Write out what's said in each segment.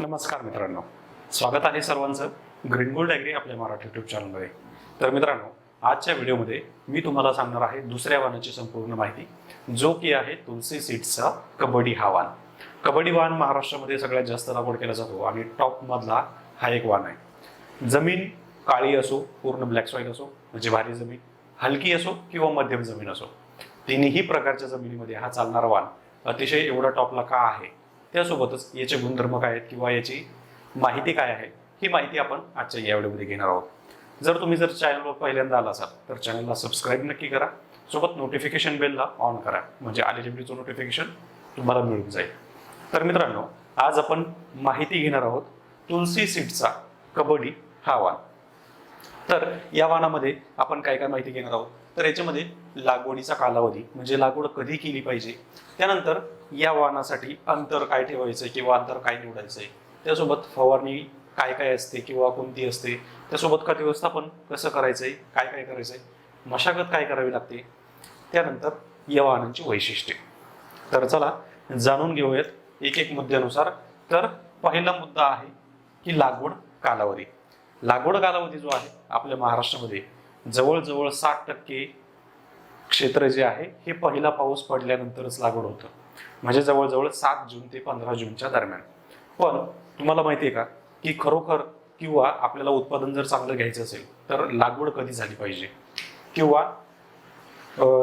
नमस्कार मित्रांनो. स्वागत आहे सर्वांचं ग्रीन गोल्ड ॲग्री आपल्या मराठी युट्यूब चॅनलमध्ये तर मित्रांनो आजच्या व्हिडिओमध्ये मी तुम्हाला सांगणार आहे दुसऱ्या वाहनाची संपूर्ण माहिती जो की आहे तुलसी सीड्सचा कबड्डी हा वाण. कबड्डी वाण महाराष्ट्रामध्ये सगळ्यात जास्त लागवड केला जातो आणि टॉपमधला हा एक वाण आहे. जमीन काळी असो पूर्ण ब्लॅक सॉईल असो म्हणजे भारी जमीन हलकी असो किंवा मध्यम जमीन असो तिन्ही प्रकारच्या जमिनीमध्ये हा चालणारा वाण अतिशय एवढा टॉपला का आहे? त्यासोबतच याचे गुणधर्म काय आहेत किंवा याची माहिती काय आहे ही माहिती आपण आजच्या या व्हिडिओमध्ये घेणार आहोत. जर तुम्ही जर चॅनलवर पहिल्यांदा आला असाल तर चॅनलला सबस्क्राईब नक्की करा सोबत नोटिफिकेशन बेलला ऑन करा म्हणजे आलेल्या व्हिडिओचं नोटिफिकेशन तुम्हाला मिळून जाईल. तर मित्रांनो आज आपण माहिती घेणार आहोत तुलसी सीटचा कबड्डी हा वाण तर या वानामध्ये आपण काय काय माहिती घेणार आहोत? तर याच्यामध्ये लागवडीचा कालावधी म्हणजे लागवड कधी केली पाहिजे त्यानंतर या वाहनासाठी अंतर काय ठेवायचं किंवा अंतर काय निवडायचंय त्यासोबत फवारणी काय काय असते किंवा कोणती असते त्यासोबत खत व्यवस्थापन कसं करायचंय काय काय करायचंय मशागत काय करावी लागते त्यानंतर या वाहनांची वैशिष्ट्ये. तर चला जाणून घेऊयात एक एक मुद्द्यानुसार. तर पहिला मुद्दा आहे की लागवड कालावधी. लागवड कालावधी जो आहे आपल्या महाराष्ट्रामध्ये जवळजवळ साठ टक्के क्षेत्र जे आहे हे पहिला पाऊस पडल्यानंतरच लागवड होतं. म्हणजे जवळजवळ सात जून ते पंधरा जूनच्या दरम्यान. पण तुम्हाला माहिती आहे का की खरोखर किंवा आपल्याला उत्पादन जर चांगलं घ्यायचं असेल तर लागवड कधी झाली पाहिजे? किंवा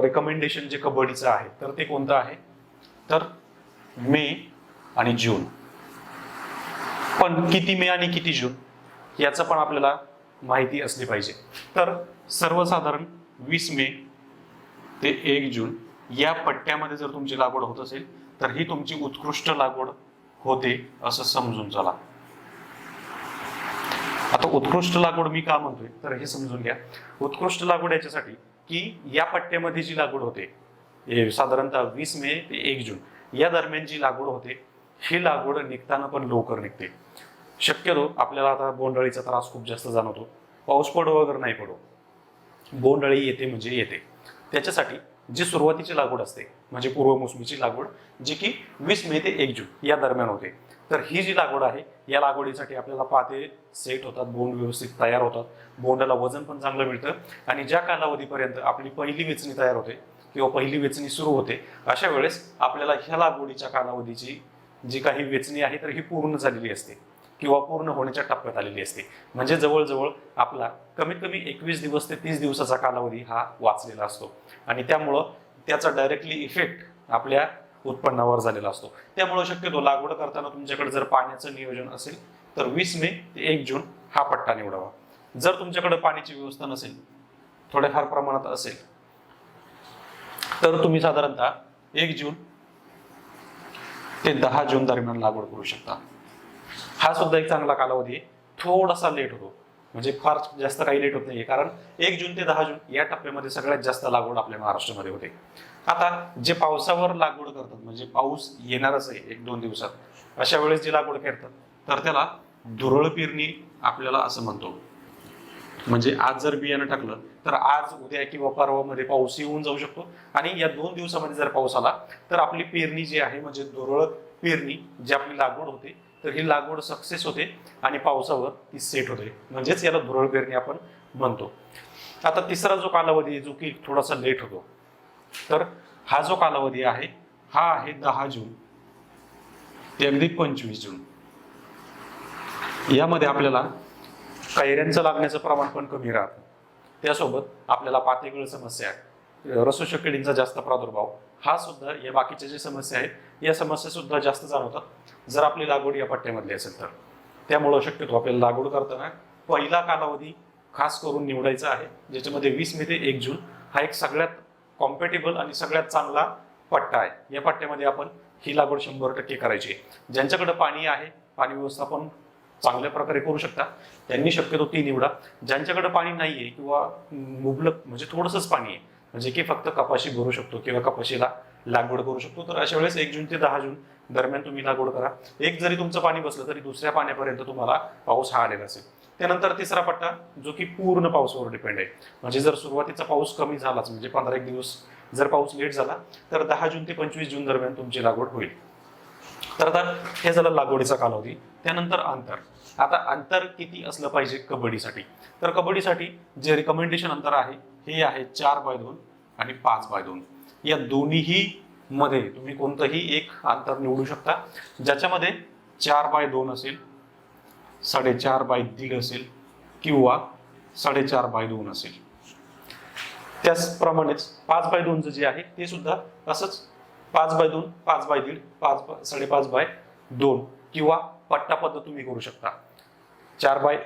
रेकमेंडेशन जे कबड्डीचं आहे तर ते कोणतं आहे? तर मे आणि जून. पण किती मे आणि किती जून याचं पण आपल्याला माहिती असली पाहिजे. तर सर्वसाधारण वीस मे ते एक जून या पट्ट्यामध्ये जर तुमची लागवड होत असेल तर ही तुमची उत्कृष्ट लागवड होते असं समजून चला. आता उत्कृष्ट लागवड मी का म्हणतोय? तर हे समजून घ्या. उत्कृष्ट लागवड याच्यासाठी की या पट्ट्यामध्ये जी लागवड होते साधारणतः वीस मे ते एक जून या दरम्यान जी लागवड होते ही लागवड निघताना पण लवकर निघते. शक्यतो आपल्याला आता बोंडअळीचा त्रास खूप जास्त जाणवतो. पाऊस पडो वगैरे नाही पडो. बोंडअळी येते म्हणजे येते. त्याच्यासाठी जी सुरुवातीची लागवड असते म्हणजे पूर्व मोसमीची लागवड जी की वीस मे ते एक जून या दरम्यान होते. तर ही जी लागवड आहे या लागवडीसाठी आपल्याला पाते सेट होतात बोंड व्यवस्थित तयार होतात. बोंडाला वजन पण चांगलं मिळतं आणि ज्या कालावधीपर्यंत आपली पहिली वेचणी तयार होते किंवा पहिली वेचणी सुरू होते अशा वेळेस आपल्याला ह्या लागवडीच्या कालावधीची जी काही वेचणी आहे तर ही पूर्ण झालेली असते. किंवा पूर्ण होण्याच्या टप्प्यात आलेली असते. म्हणजे जवळजवळ आपला कमीत कमी एकवीस दिवस ते तीस दिवसाचा कालावधी हा वाचलेला असतो. आणि त्यामुळं त्याचा डायरेक्टली इफेक्ट आपल्या उत्पन्नावर झालेला असतो. त्यामुळं शक्यतो लागवड करताना तुमच्याकडे जर पाण्याचं नियोजन असेल तर वीस मे ते एक जून हा पट्टा निवडावा. जर तुमच्याकडे पाण्याची व्यवस्था नसेल थोड्याफार प्रमाणात असेल तर तुम्ही साधारणतः एक जून ते दहा जून दरम्यान लागवड करू शकता. हा सुद्धा एक चांगला कालावधी आहे. थोडासा लेट होतो. म्हणजे फार जास्त काही लेट होत नाहीये. कारण एक जून ते दहा जून या टप्प्यामध्ये सगळ्यात जास्त लागवड आपल्या महाराष्ट्रामध्ये होते. आता जे पावसावर लागवड करतात म्हणजे पाऊस येणारच आहे एक दोन दिवसात अशा वेळेस जी लागवड करतात तर त्याला दुरळ पेरणी आपल्याला असं म्हणतो. म्हणजे आज जर बियाणं टाकलं तर आज उद्या किंवा परवामध्ये पाऊस येऊन जाऊ शकतो. आणि या दोन दिवसामध्ये जर पाऊस आला तर आपली पेरणी जी आहे म्हणजे दुरळ पेरणी जी आपली लागवड होते तर ही लागवड सक्सेस होते आणि पावसावर ती सेट होते. म्हणजेच याला धुरळ पेरणी आपण म्हणतो. आता तिसरा जो कालावधी आहे जो की थोडासा लेट होतो. तर हा जो कालावधी आहे हा आहे दहा जून. ते अगदी पंचवीस जून. यामध्ये आपल्याला कैऱ्यांचं लागण्याचं प्रमाण पण कमी राहतं. त्यासोबत आपल्याला पातेगळ समस्या आहे. रसोशकिडींचा जास्त प्रादुर्भाव. हा सुद्धा या बाकीच्या ज्या समस्या आहेत या समस्या सुद्धा जास्त जाणवतात. जर आपली लागवड या पट्ट्यामधली असेल तर. त्यामुळं शक्यतो आपल्याला लागवड करताना पहिला कालावधी खास करून निवडायचा आहे. ज्याच्यामध्ये वीस मे ते एक जून हा एक सगळ्यात कॉम्पॅटेबल आणि सगळ्यात चांगला पट्टा आहे. या पट्ट्यामध्ये आपण ही लागवड शंभर टक्के करायची आहे. ज्यांच्याकडे पाणी आहे पाणी व्यवस्थापन चांगल्या प्रकारे करू शकता. त्यांनी शक्यतो ती निवडा. ज्यांच्याकडे पाणी नाही आहे किंवा मुबलक म्हणजे थोडंसंच पाणी आहे म्हणजे की फक्त कपाशी भरू शकतो किंवा कपाशीला लागवड करू शकतो. तर अशा वेळेस एक जून ते दहा जून दरम्यान तुम्ही लागवड करा. एक जरी तुमचं पाणी बसलं तरी दुसऱ्या पाण्यापर्यंत तुम्हाला पाऊस हा आलेला असेल. त्यानंतर तिसरा पट्टा जो की पूर्ण पावसावर डिपेंड आहे. म्हणजे जर सुरुवातीचा पाऊस कमी झालाच म्हणजे पंधरा एक दिवस जर पाऊस लेट झाला तर दहा जून ते पंचवीस जून दरम्यान तुमची लागवड होईल. तर आता हे झालं लागवडीचा कालावधी त्यानंतर अंतर. आता अंतर किती असलं पाहिजे कबड्डीसाठी? तर कबड्डीसाठी जे रिकमेंडेशन अंतर आहे हे आहे चार बाय दोन आणि पाच बाय दोन. या दोन्हीही मध्ये तुम्ही कोणतंही एक अंतर निवडू शकता. ज्याच्यामध्ये चार बाय दोन असेल साडेचार बाय दीड असेल किंवा साडेचार बाय दोन असेल. त्याचप्रमाणेच पाच बाय दोनचं जे आहे ते सुद्धा असंच पाच बाय दोन पाच बाय दीड पाच साडेपाच बाय दोन किंवा पट्टा पद्धत तुम्ही करू शकता. चार बाय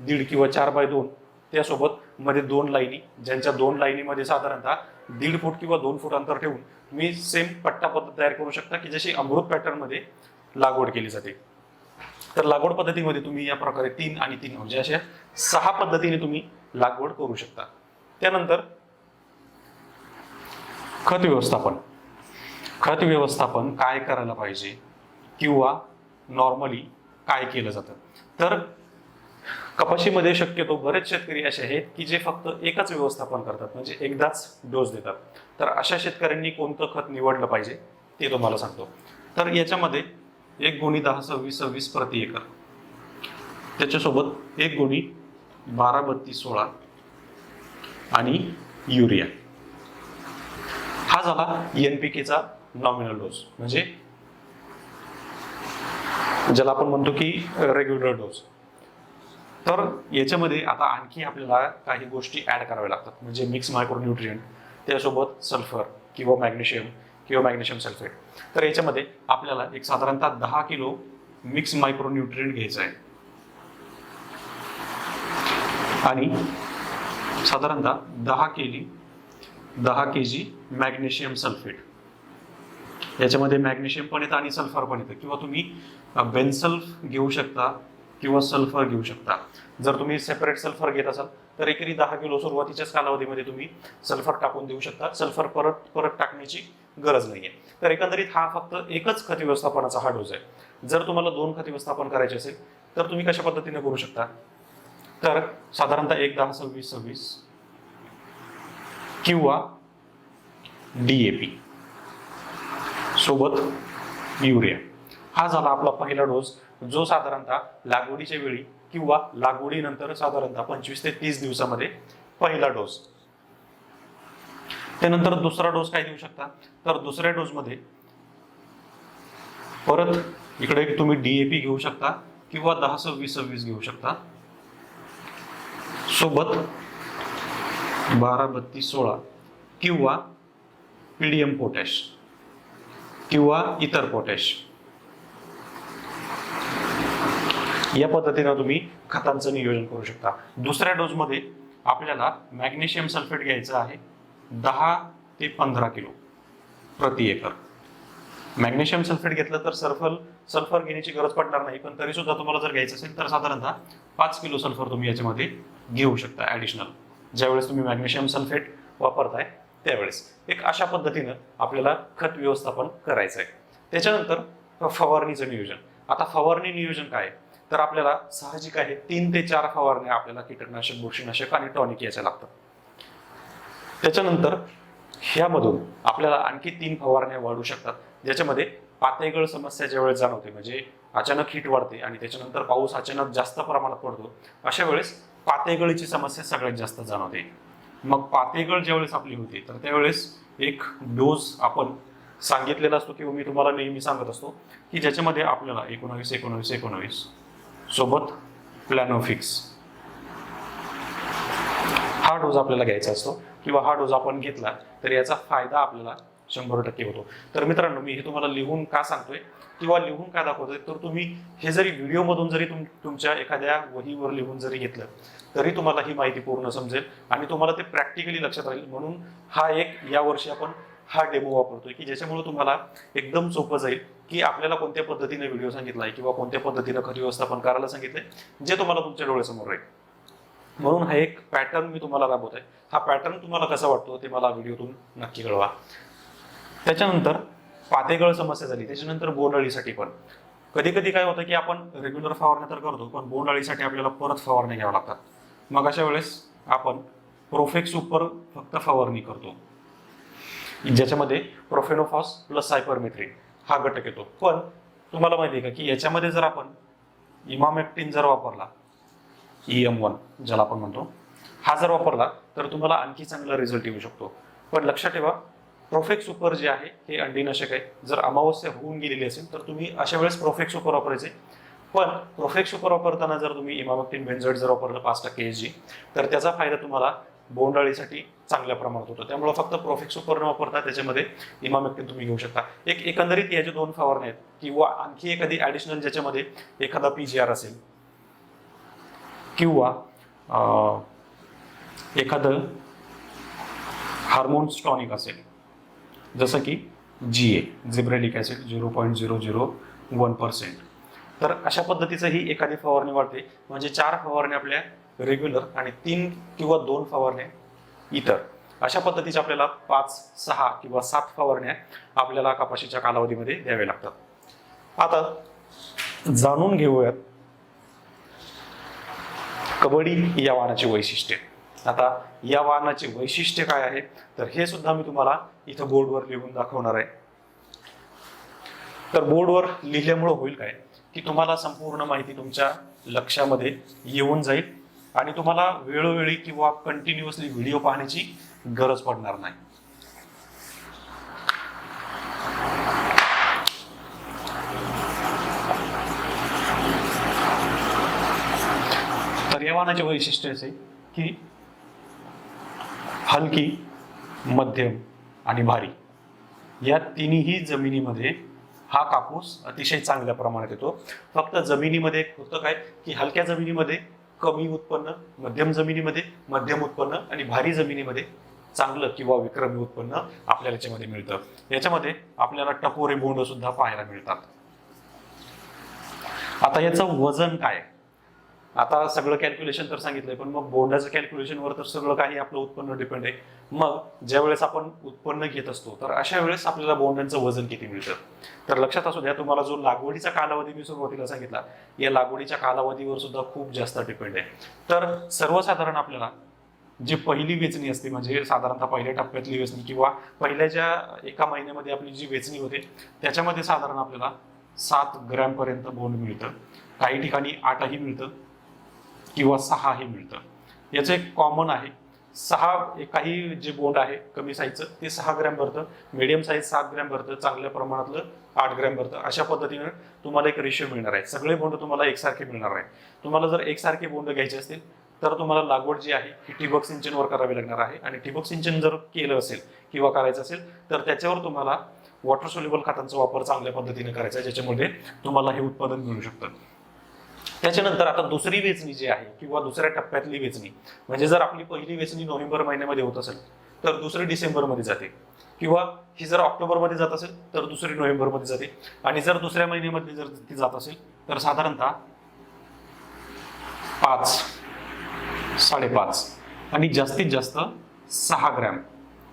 दीड किंवा चार बाय दोन त्यासोबत मध्ये दोन लाईनी ज्यांच्या दोन लाईनीमध्ये साधारणतः दीड फूट किंवा दोन फूट अंतर ठेवून तुम्ही सेम पट्टा पद्धत तयार करू शकता की जशी अमृत पॅटर्नमध्ये लागवड केली जाते. तर लागवड पद्धतीमध्ये तुम्ही या प्रकारे तीन आणि तीन म्हणजे अशा सहा पद्धतीने तुम्ही लागवड करू शकता. त्यानंतर खत व्यवस्थापन. खत व्यवस्थापन काय करायला पाहिजे किंवा नॉर्मली काय केलं जातं? तर कपाशीमध्ये शक्यतो बरेच शेतकरी असे आहेत की जे फक्त एकच व्यवस्थापन करतात म्हणजे एकदाच डोस देतात. तर अशा शेतकऱ्यांनी कोणतं खत निवडलं पाहिजे ते तुम्हाला सांगतो. तर याच्यामध्ये एक गुणी दहा सव्वीस सव्वीस प्रति एकर. त्याच्यासोबत एक गुणी बारा बत्तीस सोळा आणि युरिया. हा झाला एन पी केचा नॉमिनल डोस म्हणजे ज्याला आपण म्हणतो की रेग्युलर डोस तर याच्यामध्ये आता आणखी आपल्याला काही गोष्टी ऍड कराव्या लागतात. म्हणजे मिक्स मायक्रोन्युट्रियंट त्यासोबत सल्फर किंवा मॅग्नेशियम किंवा मॅग्नेशियम सल्फेट तर याच्यामध्ये आपल्याला एक साधारणतः दहा किलो मिक्स मायक्रोन्युट्रियंट घ्यायचं आहे. आणि साधारणतः दहा केली दहा के जी मॅग्नेशियम सल्फेट याच्यामध्ये मॅग्नेशियम पण येतं आणि सल्फर पण येतं. किंवा तुम्ही बेन्सल्फ घेऊ शकता किंवा सल्फर घेऊ शकता. जर तुम्ही सेपरेट सल्फर घेत असाल तर एकरी दहा किलो सुरुवातीच्याच कालावधीमध्ये तुम्ही सल्फर टाकून देऊ शकता. सल्फर परत परत टाकण्याची गरज नाहीये. तर एकंदरीत हा फक्त एकच खत व्यवस्थापनाचा हा डोस आहे. जर तुम्हाला दोन खत व्यवस्थापन करायचे असेल तर तुम्ही कशा पद्धतीने करू शकता? तर साधारणतः एक दहा सव्वीस सव्वीस किंवा डीएपी सोबत युरिया. हा झाला आपला पहिला डोस. जो साधारणतः लागवडीच्या वेळी किंवा लागवडीनंतर साधारणतः पंचवीस ते तीस दिवसामध्ये पहिला डोस. त्यानंतर दुसरा डोस काय देऊ शकता? तर दुसऱ्या डोसमध्ये परत इकडे तुम्ही डीएपी घेऊ शकता किंवा दहा सव्वीस सव्वीस घेऊ शकता. सोबत बारा बत्तीस सोळा किंवा पीडीएम पोटॅश किंवा इतर पोटॅश या पद्धतीनं तुम्ही खतांचं नियोजन करू शकता. दुसऱ्या डोसमध्ये आपल्याला मॅग्नेशियम सल्फेट घ्यायचं आहे दहा ते पंधरा किलो प्रति एकर. मॅग्नेशियम सल्फेट घेतलं तर सल्फर सल्फर घेण्याची गरज पडणार नाही पण तरी सुद्धा तुम्हाला जर घ्यायचं असेल तर साधारणतः पाच किलो सल्फर तुम्ही याच्यामध्ये घेऊ शकता ॲडिशनल ज्यावेळेस तुम्ही मॅग्नेशियम सल्फेट वापरताय त्यावेळेस. एक अशा पद्धतीनं आपल्याला खत व्यवस्थापन करायचं आहे त्याच्यानंतर फवारणीचं नियोजन. आता फवारणी नियोजन काय आहे? तर आपल्याला साहजिक आहे तीन ते चार फवारण्या आपल्याला कीटकनाशक बुरशीनाशक आणि टॉनिक याच्या लागतात त्याच्यानंतर ह्यामधून आपल्याला आणखी तीन फवारण्या वाढू शकतात. ज्याच्यामध्ये पातेगळ समस्या ज्यावेळेस जाणवते म्हणजे अचानक हीट वाढते आणि त्याच्यानंतर पाऊस अचानक जास्त प्रमाणात पडतो अशा वेळेस पातेगळीची समस्या सगळ्यात जास्त जाणवते. मग पातेगळ ज्यावेळेस आपली होते तर त्यावेळेस एक डोस आपण सांगितलेला असतो किंवा मी तुम्हाला नेहमी सांगत असतो की ज्याच्यामध्ये आपल्याला एकोणावीस एकोणावीस एकोणावीस सोबत प्लॅनोफिक्स हा डोस आपल्याला घ्यायचा असतो किंवा हा डोस आपण घेतला तर याचा फायदा आपल्याला शंभर टक्के होतो. तर मित्रांनो मी हे तुम्हाला लिहून का सांगतोय? किंवा लिहून का दाखवतोय? तर तुम्ही हे जरी व्हिडिओमधून जरी तुम तुमच्या एखाद्या वहीवर लिहून जरी घेतलं तरी तुम्हाला ही माहिती पूर्ण समजेल आणि तुम्हाला ते प्रॅक्टिकली लक्षात राहील. म्हणून हा एक या वर्षी आपण हा डेमो वापरतोय की ज्याच्यामुळे तुम्हाला एकदम सोपं जाईल की आपल्याला कोणत्या पद्धतीने व्हिडिओ सांगितलाय किंवा कोणत्या पद्धतीनं खरी व्यवस्थापन करायला सांगितलंय जे तुम्हाला तुमच्या डोळ्यासमोर राहील. म्हणून हा एक पॅटर्न मी तुम्हाला राबवत आहे हा पॅटर्न तुम्हाला कसा वाटतो ते मला व्हिडिओतून नक्की कळवा. त्याच्यानंतर पातेगळ समस्या झाली. त्याच्यानंतर बोंडअळीसाठी पण. कधी कधी काय होतं की आपण रेग्युलर फवारण्या तर करतो पण बोंडअळीसाठी आपल्याला परत फवारणी घ्याव्या लागतात. मग अशा वेळेस आपण प्रोफेक्स उपर फक्त फवारणी करतो. ज्याच्यामध्ये प्रोफेनोफॉस प्लस सायपरमेथ्रिन हा घटक येतो. पण तुम्हाला माहिती आहे का की याच्यामध्ये जर आपण इमामेक्टिन जर वापरला ई एम वन ज्याला आपण म्हणतो हा जर वापरला तर तुम्हाला आणखी चांगला रिझल्ट येऊ शकतो. पण लक्षात ठेवा प्रोफेक्ट सुपर जे आहे हे अंडीनाशक आहे. जर अमावस्या होऊन गेलेली असेल तर तुम्ही अशा वेळेस प्रोफेक्ट सुपर वापरायचे. पण प्रोफेक्ट सुपर वापरताना जर तुम्ही इमामेक्टिन बेन्झॉइड जर वापरलं पाच टक्के एस जी तर त्याचा फायदा तुम्हाला बोंडाळीसाठी चांगल्या प्रमाणात होतं. त्यामुळे फक्त प्रोफिक्स सुपर न वापरता त्याच्यामध्ये इमामेक्टिन तुम्ही घेऊ शकता. एक एकंदरीत याचे दोन फवारणे आहेत किंवा आणखी एखादी ॲडिशनल ज्याच्यामध्ये एखादा पी जी आर असेल. किंवा एखादं हार्मोन्स टॉनिक असेल. जसं की G A gibberellic acid zero point zero zero one percent तर अशा पद्धतीचंही एखादी फवारणी वाढते. म्हणजे चार फवारणी आपल्या रेग्युलर आणि तीन किंवा दोन फवारण्या इतर. अशा पद्धतीच्या आपल्याला पाच सहा किंवा सात फवारण्या आपल्याला कपाशीच्या कालावधीमध्ये द्याव्या लागतात. आता जाणून घेऊयात कबड्डी या वाहनाची वैशिष्ट्ये. आता या वाहनाचे वैशिष्ट्य काय आहे? तर हे सुद्धा मी तुम्हाला इथं बोर्डवर लिहून दाखवणार आहे. तर बोर्डवर लिहिल्यामुळं होईल काय? की तुम्हाला संपूर्ण माहिती तुमच्या लक्षामध्ये येऊन जाईल. आणि तुम्हाला वेळोवेळी किंवा कंटिन्युअसली व्हिडिओ पाहण्याची गरज पडणार नाही. तर या वाहनाचे वैशिष्ट्य असे की हलकी मध्यम आणि भारी. या तिन्ही जमिनीमध्ये हा कापूस अतिशय चांगल्या प्रमाणात येतो. फक्त जमिनीमध्ये होतं काय की हलक्या जमिनीमध्ये कमी उत्पन्न मध्यम जमिनीमध्ये मध्यम उत्पन्न आणि भारी जमिनीमध्ये चांगलं किंवा विक्रमी उत्पन्न आपल्याला याच्यामध्ये मिळतं. याच्यामध्ये आपल्याला टपोरे बोंड सुद्धा पाहायला मिळतात. आता याचं वजन काय आता सगळं कॅल्क्युलेशन तर सांगितलंय पण मग बोंडाचं कॅल्क्युलेशनवर तर सगळं काही आपलं उत्पन्न डिपेंड आहे. मग ज्या वेळेस आपण उत्पन्न घेत असतो तर अशा वेळेस आपल्याला बोंडांचं वजन किती मिळतं? तर लक्षात असू द्या तुम्हाला जो लागवडीचा कालावधी मी सुरुवातीला सांगितला या लागवडीच्या कालावधीवर सुद्धा खूप जास्त डिपेंड आहे. तर सर्वसाधारण आपल्याला जी पहिली वेचणी असते म्हणजे साधारणतः पहिल्या टप्प्यातली वेचणी किंवा पहिल्या ज्या एका महिन्यामध्ये आपली जी वेचणी होते त्याच्यामध्ये साधारण आपल्याला सात ग्रॅमपर्यंत बोंड मिळतं. काही ठिकाणी आठही मिळतं. किंवा सहा हे मिळतं. याचं एक कॉमन आहे. सहा काही जे बोंड आहे कमी साईजचं ते सहा ग्रॅम भरतं. मिडियम साईज सात ग्रॅम भरतं. चांगल्या प्रमाणातलं आठ ग्रॅम भरतं. अशा पद्धतीनं तुम्हाला एक रेशो मिळणार आहे. सगळे बोंड तुम्हाला एकसारखे मिळणार आहे. तुम्हाला जर एकसारखे बोंड घ्यायचे असतील तर तुम्हाला लागवड जी आहे ही ठिबक सिंचनवर करावी लागणार आहे. आणि ठिबक सिंचन जर केलं असेल किंवा करायचं असेल तर त्याच्यावर तुम्हाला वॉटर सोल्युबल खतांचा वापर चांगल्या पद्धतीने करायचा आहे ज्याच्यामध्ये तुम्हाला हे उत्पादन मिळू शकतं. त्याच्यानंतर आता दुसरी वेचणी जी आहे किंवा दुसऱ्या टप्प्यातली वेचणी म्हणजे जर आपली पहिली वेचणी नोव्हेंबर महिन्यामध्ये होत असेल तर दुसरी डिसेंबरमध्ये जाते. किंवा ही जर ऑक्टोबरमध्ये जात असेल तर दुसरी नोव्हेंबरमध्ये जाते. आणि जर दुसऱ्या महिन्यामध्ये जर ती जात असेल तर साधारणतः पाच साडेपाच आणि जास्तीत जास्त सहा ग्रॅम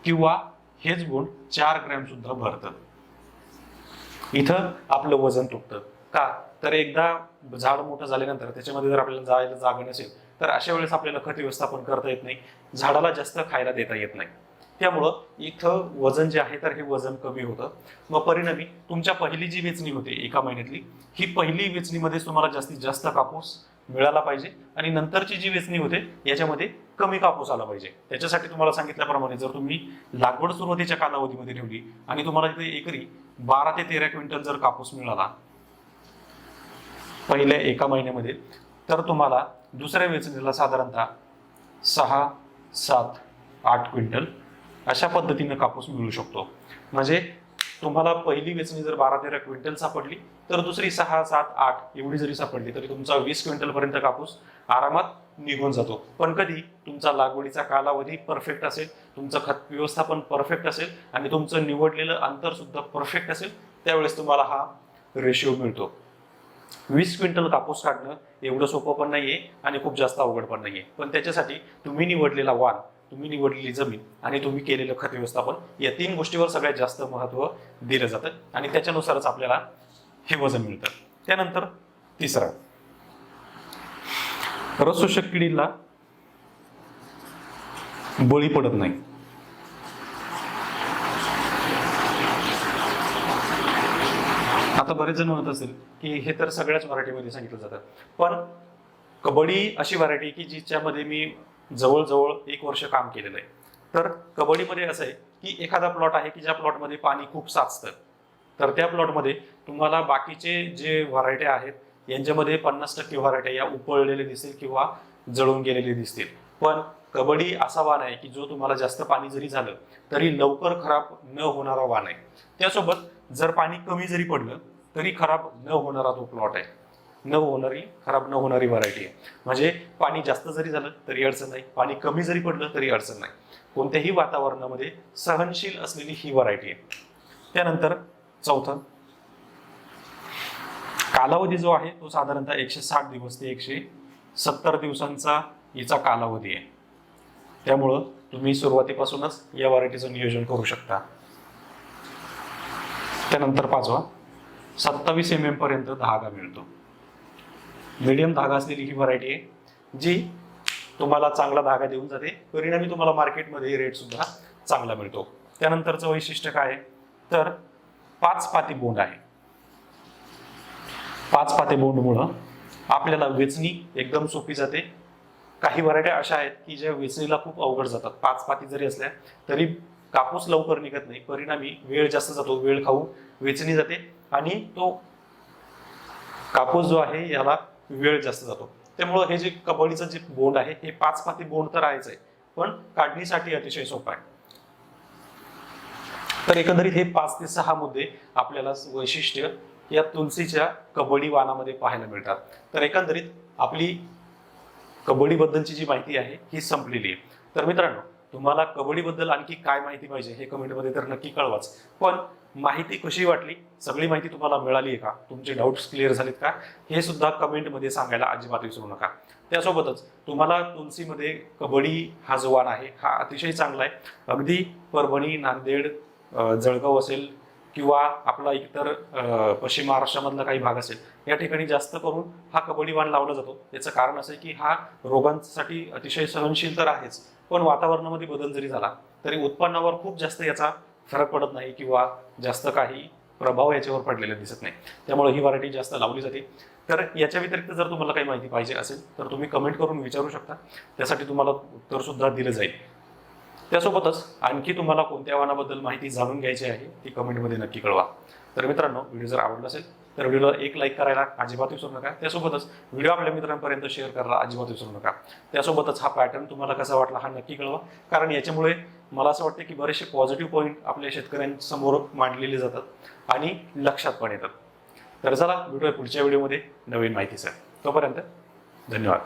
किंवा हेच गुण चार ग्रॅम सुद्धा भरतं. इथं आपलं वजन तुटतं. का? तर एकदा झाड मोठं झाल्यानंतर त्याच्यामध्ये जर आपल्याला जायला जागा नसेल तर अशा वेळेस आपल्याला खत व्यवस्थापन करता येत नाही. झाडाला जास्त खायला देता येत नाही. त्यामुळं इथं वजन जे आहे तर हे वजन कमी होतं. मग परिणामी तुमच्या पहिली जी वेचणी होते एका महिन्यातली ही पहिली वेचणीमध्ये तुम्हाला जास्तीत जास्त कापूस मिळाला पाहिजे आणि नंतरची जी वेचणी होते याच्यामध्ये कमी कापूस आला पाहिजे. त्याच्यासाठी तुम्हाला सांगितल्याप्रमाणे जर तुम्ही लागवड सुरुवातीच्या कालावधीमध्ये ठेवली आणि तुम्हाला इथे एकरी बारा ते तेरा क्विंटल जर कापूस मिळाला पहिल्या एका महिन्यामध्ये तर तुम्हाला दुसऱ्या वेचणीला साधारणतः सहा सात आठ क्विंटल अशा पद्धतीनं कापूस मिळू शकतो. म्हणजे तुम्हाला पहिली वेचणी जर बारा तेरा क्विंटल सापडली तर दुसरी सहा सात आठ एवढी जरी सापडली तरी तुमचा वीस क्विंटल पर्यंत कापूस आरामात निघून जातो. पण कधी तुमचा लागवडीचा कालावधी परफेक्ट असेल तुमचं खत व्यवस्थापन परफेक्ट असेल आणि तुमचं निवडलेलं अंतर सुद्धा परफेक्ट असेल त्यावेळेस तुम्हाला हा रेशिओ मिळतो. वीस क्विंटल कापूस काढणं एवढं सोपं पण नाहीये आणि खूप जास्त अवघड पण नाहीये. पण त्याच्यासाठी तुम्ही निवडलेला वाण तुम्ही निवडलेली जमीन आणि तुम्ही केलेलं खत व्यवस्थापन या तीन गोष्टीवर सगळ्यात जास्त महत्त्व दिलं जातं आणि त्याच्यानुसारच आपल्याला हे वजन मिळतं. त्यानंतर तिसरा. रसोषक किडीला बळी पडत नाही. आता बरेच जण म्हणत असेल की हे तर सगळ्याच व्हरायटीमध्ये सांगितलं जातं. पण कबड्डी अशी व्हरायटी की जिच्यामध्ये मी जवळजवळ एक वर्ष काम केलेलं आहे. तर कबड्डीमध्ये असं आहे की एखादा प्लॉट आहे की ज्या प्लॉटमध्ये पाणी खूप साचतं. तर त्या प्लॉटमध्ये तुम्हाला बाकीचे जे व्हरायट्या आहेत यांच्यामध्ये पन्नास टक्के व्हरायट्या या उपळलेले दिसतील किंवा जळून गेलेले दिसतील. पण कबड्डी असा वाण आहे की जो तुम्हाला जास्त पाणी जरी झालं तरी लवकर खराब न होणारा वाण आहे. त्यासोबत जर पाणी कमी जरी पडलं तरी खराब न होणारा तो प्लॉट आहे. न होणारी खराब न होणारी व्हरायटी आहे. म्हणजे पाणी जास्त जरी झालं तरी अडचण नाही. पाणी कमी जरी पडलं तरी अडचण नाही. कोणत्याही वातावरणामध्ये सहनशील असलेली ही व्हरायटी आहे. त्यानंतर चौथं कालावधी जो आहे तो साधारणतः एकशे साठ दिवस ते एकशे सत्तर दिवसांचा याचा कालावधी आहे. त्यामुळं तुम्ही सुरुवातीपासूनच या व्हरायटीचं नियोजन करू शकता. त्यानंतर पाचवा सत्तावीस एम एम पर्यंत धागा मिळतो. मीडियम धागा असलेली ही व्हरायटी आहे जी तुम्हाला चांगला धागा देऊन जाते. परिणामी तुम्हाला मार्केटमध्ये रेट सुद्धा चांगला मिळतो. त्यानंतरचं वैशिष्ट्य काय आहे? तर पाच पाती बोंड आहे. पाच पाते बोंडमुळं आपल्याला वेचणी एकदम सोपी जाते. काही व्हरायट्या अशा आहेत की ज्या वेचणीला खूप अवघड जातात. पाच पाती जरी असल्या तरी कापूस लवकर निघत नाही. परिणामी वेळ जास्त जातो. वेळ खाऊ वेचणी जाते. आणि तो कापूस जो आहे याला वेळ जास्त जातो. त्यामुळं हे जे कबड्डीचं जे बोंड आहे हे पाच पाती बोंड तर आहेच आहे पण काढणीसाठी अतिशय सोपं आहे. तर एकंदरीत हे पाच ते सहा मुद्दे आपल्याला वैशिष्ट्य या तुलसीच्या कबड्डी वानामध्ये पाहायला मिळतात. तर एकंदरीत आपली कबड्डीबद्दलची जी माहिती आहे ही संपलेली आहे. तर मित्रांनो तुम्हाला कबड्डीबद्दल आणखी काय माहिती पाहिजे हे कमेंटमध्ये तर नक्की कळवाच. पण माहिती कशी वाटली? सगळी माहिती तुम्हाला मिळाली आहे का? तुमचे डाऊट्स क्लिअर झालेत का? हे सुद्धा कमेंटमध्ये सांगायला अजिबात विसरू नका. त्यासोबतच तुम्हाला तुलसीमध्ये कबड्डी हा जो वाण आहे हा अतिशय चांगला आहे. अगदी परभणी नांदेड जळगाव असेल किंवा आपला इतर पश्चिम महाराष्ट्रामधला काही भाग असेल या ठिकाणी जास्त करून हा कबड्डी वाण लावला जातो. याचं कारण असं आहे की हा रोगांसाठी अतिशय सहनशील तर आहेच पण वातावरणामध्ये बदल जरी झाला तरी उत्पन्नावर खूप जास्त याचा फरक पडत नाही किंवा जास्त काही प्रभाव याच्यावर पडलेला दिसत नाही. त्यामुळे ही व्हरायटी जास्त लावली जाते. तर याच्या व्यतिरिक्त जर तुम्हाला काही माहिती पाहिजे असेल तर तुम्ही कमेंट करून विचारू शकता. त्यासाठी तुम्हाला उत्तर सुद्धा दिलं जाईल. त्यासोबतच आणखी तुम्हाला कोणत्या वाहनाबद्दल माहिती जाणून घ्यायची आहे ती कमेंटमध्ये नक्की कळवा. तर मित्रांनो व्हिडिओ जर आवडला असेल तर व्हिडिओला एक लाईक करायला अजिबात विसरू नका. त्यासोबतच व्हिडिओ आपल्या मित्रांपर्यंत शेअर करायला अजिबात विसरू नका. त्यासोबतच हा पॅटर्न तुम्हाला कसा वाटला हा नक्की कळवा. कारण याच्यामुळे मला असं वाटतं की बरेचसे पॉझिटिव्ह पॉईंट आपल्या शेतकऱ्यांसमोर मांडलेले जातात आणि लक्षात पण येतात. तर चला व्हिडिओ पुढच्या व्हिडिओमध्ये नवीन माहितीसाठी. तोपर्यंत धन्यवाद.